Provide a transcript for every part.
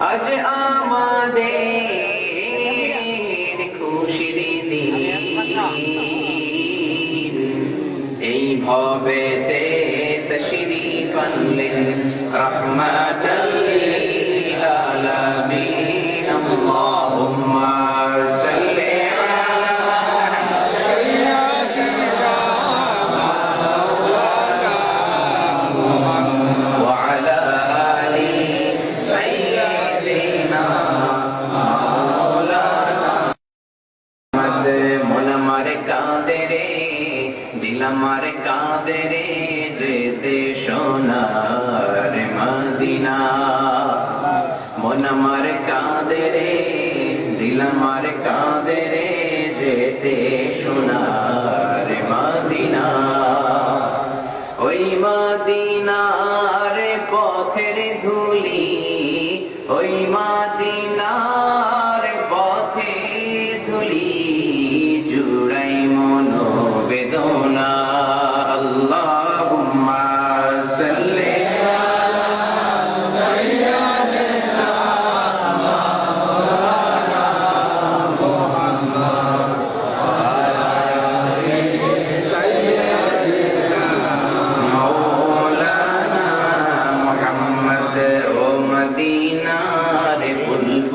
আজ আমাদের খুশির দিন। এই ভবেতে তশরি পানলেন রহমাতাল্লিল মারে কাঁদে রে দিল মারে কাঁদে রে যেতে সোনার মদিনা। মন মারে কাঁদে রে দিল মারে কাঁদে রে যেতে সোনার মদিনা। ওই মাদিনার পথের ধুলি, ওই মাদিনার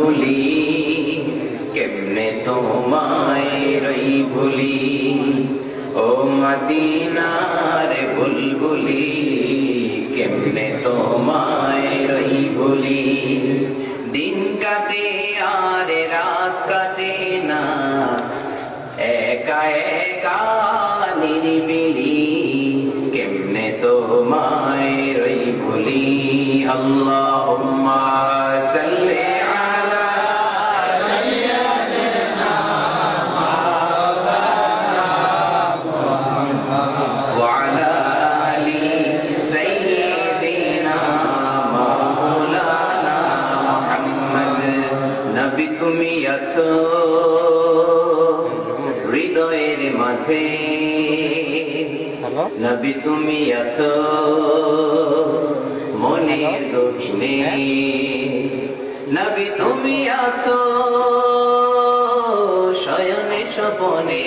বুলবুলি কেমনে তোমায় রই ভুলি? ও মদিনার বুলবুলি, কেমনে তোমায় রই ভুলি? দিন কাটে আর রাত কাটে না, একা একা নিরিবিলি, কেমনে তোমায় রই ভুলি? আল্লাহুম্মা হৃদয়ের নবী তুমি আছো মনে গহীনে নবী তুমি আছো শয়নে স্বপনে।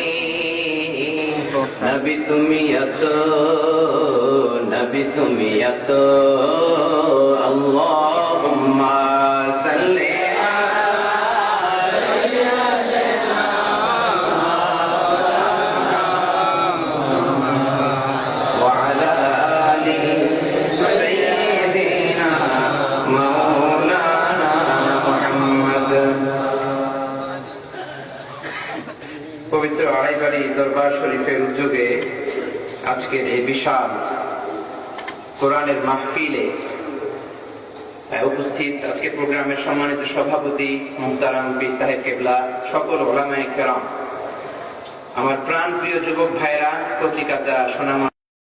নবী তুমি আছো নবী তুমি আছো। আল্লাহুম্মা পবিত্র আড়াইবাড়ি দরবার শরীফের উদ্যোগে আজকের এই বিশাল কোরআনের মাহফিলে উপস্থিত আজকে প্রোগ্রামের সম্মানিত সভাপতি মুক্তারাম পি সাহেব কেবলা, সকল ওলামায় কেরাম। আমার প্রাণ প্রিয় যুবক ভাইরা, পত্রিকাটা সোনামা